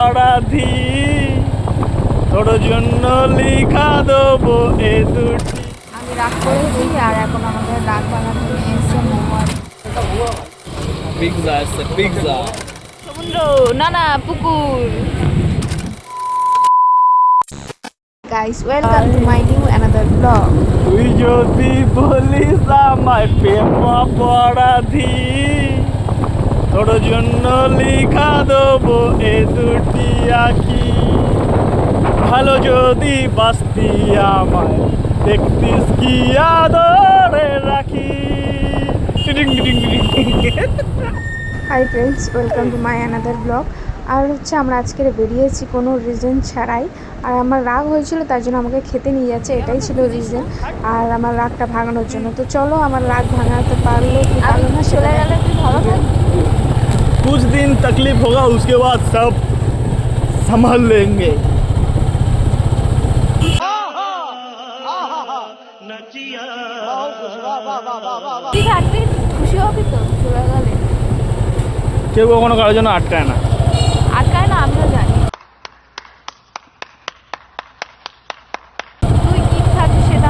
অপরাধী। তোর জন্য লিখা দেবো এ দুটি। আমি রাগ করেছি আর এখন আমাদের রাগ ভাঙাতে নিয়ে এসছে মোমো পিৎজা আছে পিৎজা সমুদ্র না না পুকুর। Guys welcome to my new another blog তুই যদি বলিস আমায় প্রেম অপরাধী। তোর জন্য লিখা দেবো এ দুটি আঁকি। ভালো যদি বাস্তি আমায় দেখতিস কি আদরে রাখি। Hi friends welcome to my another blog আর হচ্ছে আমরা আজকের বেরিয়েছি কোনো রিজন ছাড়াই। আর আমার রাগ হয়েছিল তার জন্য আমাকে খেতে নিয়ে যাচ্ছে এটাই ছিল রিজন আর আমার রাগটা ভাঙানোর জন্য। তো চলো আমার রাগ ভাঙাতে পারল কি পারল না চলে গেলে তুই ভালো থাক कुछ दिन तकलीफ होगा उसके बाद सब संभाल लेंगे তুই থাকবি খুশি হবি তো চলে গেলে কেউ কখনো কারোর জন্য আটকায় না আটকায় না আমিও জানি তুই কি থাকবি সেটা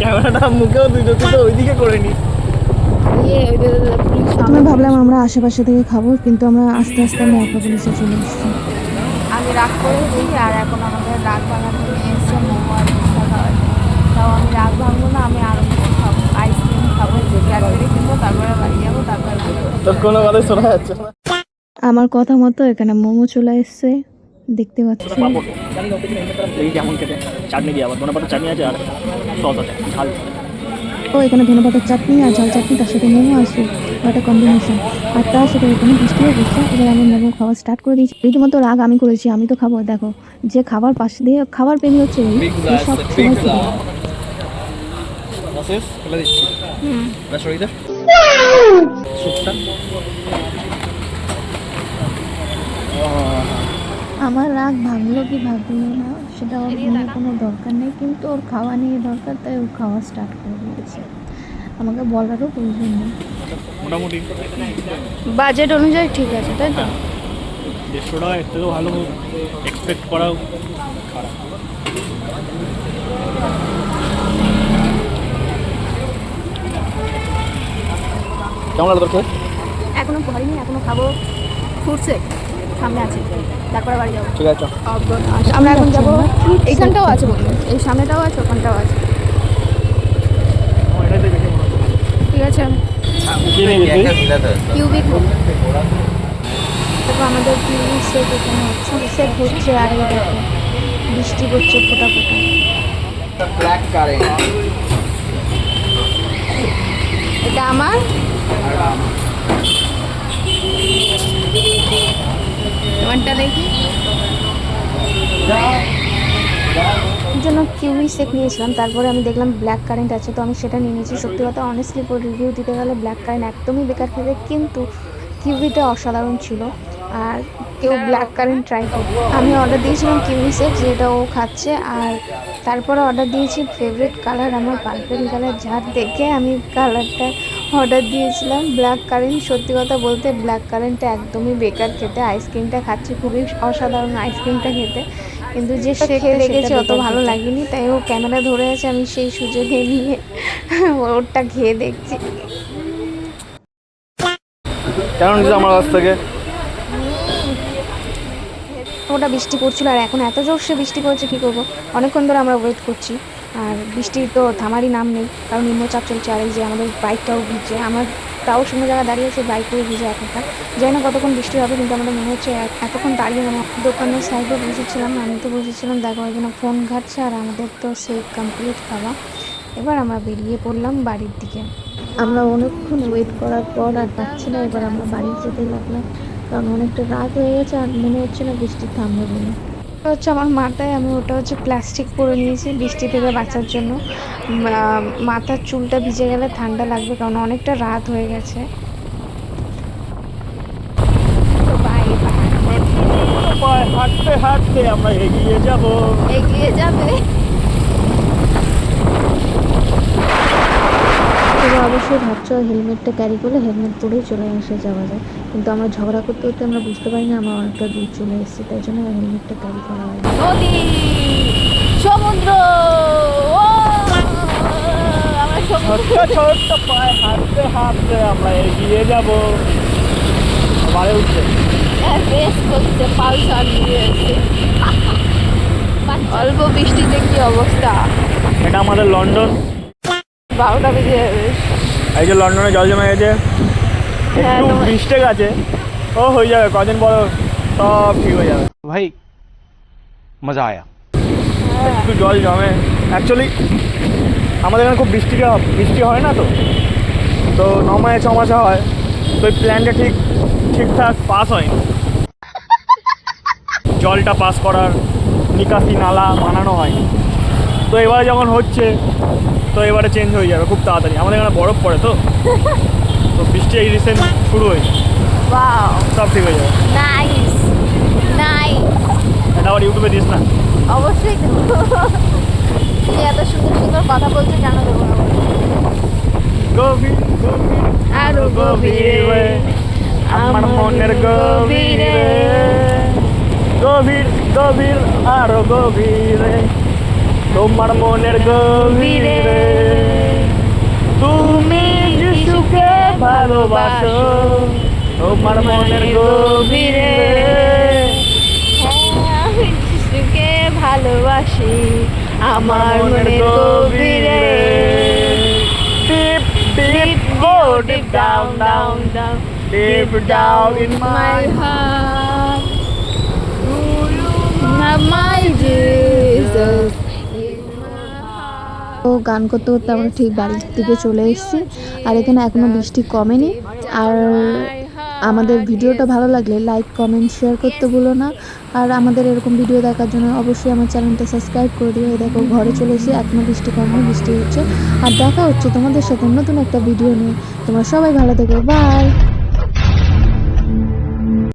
ক্যামেরাটা মুখেও তুই তো ওইদিকে করে নি। ইয়ে ওই প্রথমে ভাবলাম আমরা আশেপাশে থেকে খাব কিন্তু আমরা আস্তে আস্তে আমরা অ্যাক্রোপলিসে চলে এসেছি। আমি রাগ করেছি আর এখন আমাদের রাগ ভাঙাতে নিয়ে এসছে মোমো আর ফুচকা খাওয়ার। তাও আমি রাগ ভাঙবো না আমি আরও খাব আইসক্রিম খাব ব্ল্যাকবেরি কিনবো তারপরে বাড়ি যাব তারপরে তোর কোনো কথাই শোনা যাচ্ছে না। আমার কথা মতো এখানে মোমো চলে এসছে। দেখতে পাচ্ছি। এই কেমন খেতে। চাটনি দিয়ে আবার ধনে চাটনি আছে আর সস আছে ঝাল। ও এখানে ধনে পাতার চাটনি আর ঝাল চাটনি তার সাথে মোমো আছে একটা কম্বিনেশন আর তার সাথে এখানে বৃষ্টিও পড়ছে এবার আমি মোমো খাওয়া স্টার্ট করে দিয়েছি। রীতিমতো রাগ আমি করেছি আমি তো খাব। দেখো যে খাবার পাশে দিয়ে খাবার প্রেমী হচ্ছে এই, সব সময় আমার রাগ ভাঙলো কি ভাঙলো না সেটা ওর মনে কোনো দরকার নেই কিন্তু ওর খাওয়া নিয়ে দরকার তাই ও খাওয়া স্টার্ট করে দিয়েছে। আমাকে বলারও প্রয়োজন নেই। মোটামুটি। বাজেট অনুযায়ী ঠিক আছে তাই তো? দেড়শো টাকা এর থেকেও ভালো এক্সপেক্ট করাও খারাপ। কেমন লাগল তোর খেয়ে? এখনও ঘরেনি এখনও খাব। ফুটছে। সামনে আছে। তারপরে বাড়ি যাব। ঠিক আছে। আমরা এখন যাব এইখানটাও আছে এই সামনেটাও আছে ওখানটাও আছে। ঠিক আছে? কিউবিক দেখো আমাদের কিউবিক সেট এখানে হচ্ছে। সেট হচ্ছে আর বৃষ্টি পড়ছে ফোটা ফোটা। এটা আমার। তোমারটা দেখি। জন্য কিউই সেট নিয়েছিলাম, তারপরে আমি দেখলাম ব্ল্যাক কারেন্ট আছে, তো আমি সেটা নিয়ে নিয়েছি। সত্যি কথা অনেস্টলি রিভিউ দিতে গেলে ব্ল্যাক কারেন্ট একদমই বেকার খেতে, কিন্তু কিউইটা অসাধারণ ছিল। আর কেউ ব্ল্যাক কারেন্ট ট্রাই করবে আমি অর্ডার দিয়েছিলাম কিউই সেট যেটা ও খাচ্ছে, আর তারপরে অর্ডার দিয়েছি ফেভারিট কালার আমার পারপেল কালার যার দেখে আমি কালারটা অর্ডার দিয়েছিলাম ব্ল্যাক কারেন্ট। সত্যি কথা বলতে ব্ল্যাক কারেন্টটা একদমই বেকার খেতে। আইসক্রিমটা খাচ্ছি খুবই অসাধারণ আইসক্রিমটা খেতে। কিন্তু যে সে খেয়ে দেখেছে অত ভালো লাগেনি। তাই ও ক্যামেরা ধরে আছে আমি সেই সুযোগে নিয়ে ওরটা খেয়ে দেখছি। কেমন আমার কাছ থেকে? ওটা বৃষ্টি পড়ছিল আর এখন এত জোরসে বৃষ্টি পড়ছে কী করব? অনেকক্ষণ ধরে আমরা ওয়েট করছি। আর বৃষ্টির তো থামারই নাম নেই, কারণ নিম্নচাপ চলছে আর যে আমাদের বাইকটাও ভিজছে। আমার তাও শূন্য জায়গায় দাঁড়িয়ে আছে বাইকও ভিজে এখনকার। জানি না কতক্ষণ বৃষ্টি হবে, কিন্তু আমাদের মনে হচ্ছে এতক্ষণ দাঁড়িয়ে মানে দোকানের সাইডে বসেছিলাম, আমি তো বসেছিলাম, দেখো এখানে ফোন ঘাটছে আর আমাদের তো সেই কমপ্লিট খাওয়া এবার আমরা বেরিয়ে পড়লাম বাড়ির দিকে। আমরা অনেকক্ষণ ওয়েট করার পর আর পাচ্ছি না, এবার আমরা বাড়ি যেতে লাগলাম। কারণ অনেকটা রাত হয়ে গেছে আর মনে হচ্ছে না বৃষ্টি থামবে বলে। হচ্ছে আমার মাথায় আমি ওটা হচ্ছে প্লাস্টিক পরে নিয়েছি বৃষ্টি থেকে বাঁচার জন্য। মাথার চুলটা ভিজে গেলে ঠান্ডা লাগবে কারণ অনেকটা রাত হয়ে গেছে। হাঁটতে হাঁটতে আমরা এগিয়ে যাব। এগিয়ে যাবে। অবশ্যই ভাবছ হেলমেটটা ক্যারি করলে হেলমেট পরেই চলে এসে যাওয়া যায়। কিন্তু আমরা ঝগড়া করতে করতে আমরা বুঝতে পারি না আমরা অনেকটা দূর চলে এসেছি তাই জন্য হেলমেটটা ক্যারি করা হয় নদী সমুদ্র ছোট্ট ছোট্ট পায়ে হাঁটতে হাঁটতে আমরা এগিয়ে যাব। বাড়ে উঠছে রেস করছে পালসার নিয়ে এসে অল্প বৃষ্টিতে কি অবস্থা? এটা আমাদের লন্ডন। বারোটা বেজে যাবে। এই যে লন্ডনে জল জমে গেছে। হ্যাঁ, একটু মিস্টেক আছে ও হয়ে যাবে কদিন পর সব ঠিক হয়ে যাবে। ভাই মজা আয়া। হ্যাঁ। একটু জল জমে। অ্যাকচুয়ালি আমাদের এখানে খুব বৃষ্টিটা বৃষ্টি হয় না তো? তো ন মাসে ছ মাসে হয়। তো ওই প্ল্যানটা ঠিক ঠিকঠাক পাস হয়নি। জলটা পাস করার নিকাশি নালা বানানো হয়নি। তো এবারে যখন হচ্ছে তো এবারে চেঞ্জ হয়ে যাবে খুব তাড়াতাড়ি। আমাদের এখানে বরফ পড়ে তো। তো বৃষ্টি এই রিসেন্ট শুরু হয়েছে। সব ঠিক হয়ে যাবে। নাইস নাইস এটা আবার ইউটিউবে দিস না। অবশ্যই তুমি এত সুন্দর সুন্দর কথা বলছো জানো দেবো না? গভীর গভীর আরও গভীরে আমার মনের গভীরে। গভীর গভীর আরও গভীরে। তোমার মনের গভীরে তুমি যিশুকে ভালোবাসো তোমার মনের গভীরে হ্যাঁ আমি যিশুকে ভালোবাসি আমার মনের গভীরে deep deep go deep down down down deep down in my my তো গান করতে করতে আমরা ঠিক বাড়ির দিকে চলে এসেছি। আর এখানে এখনও বৃষ্টি কমেনি। আর আমাদের ভিডিওটা ভালো লাগলে লাইক, কমেন্ট, শেয়ার করতে ভুলো না। আর আমাদের এরকম ভিডিও দেখার জন্য অবশ্যই আমার চ্যানেলটা সাবস্ক্রাইব করে দিও। দেখো, ঘরে চলে এসে এখনও বৃষ্টি কমেনি, বৃষ্টি হচ্ছে। আর দেখা হচ্ছে তোমাদের সাথে নতুন একটা ভিডিও নিয়ে। তোমরা সবাই ভালো থেকো। বাই!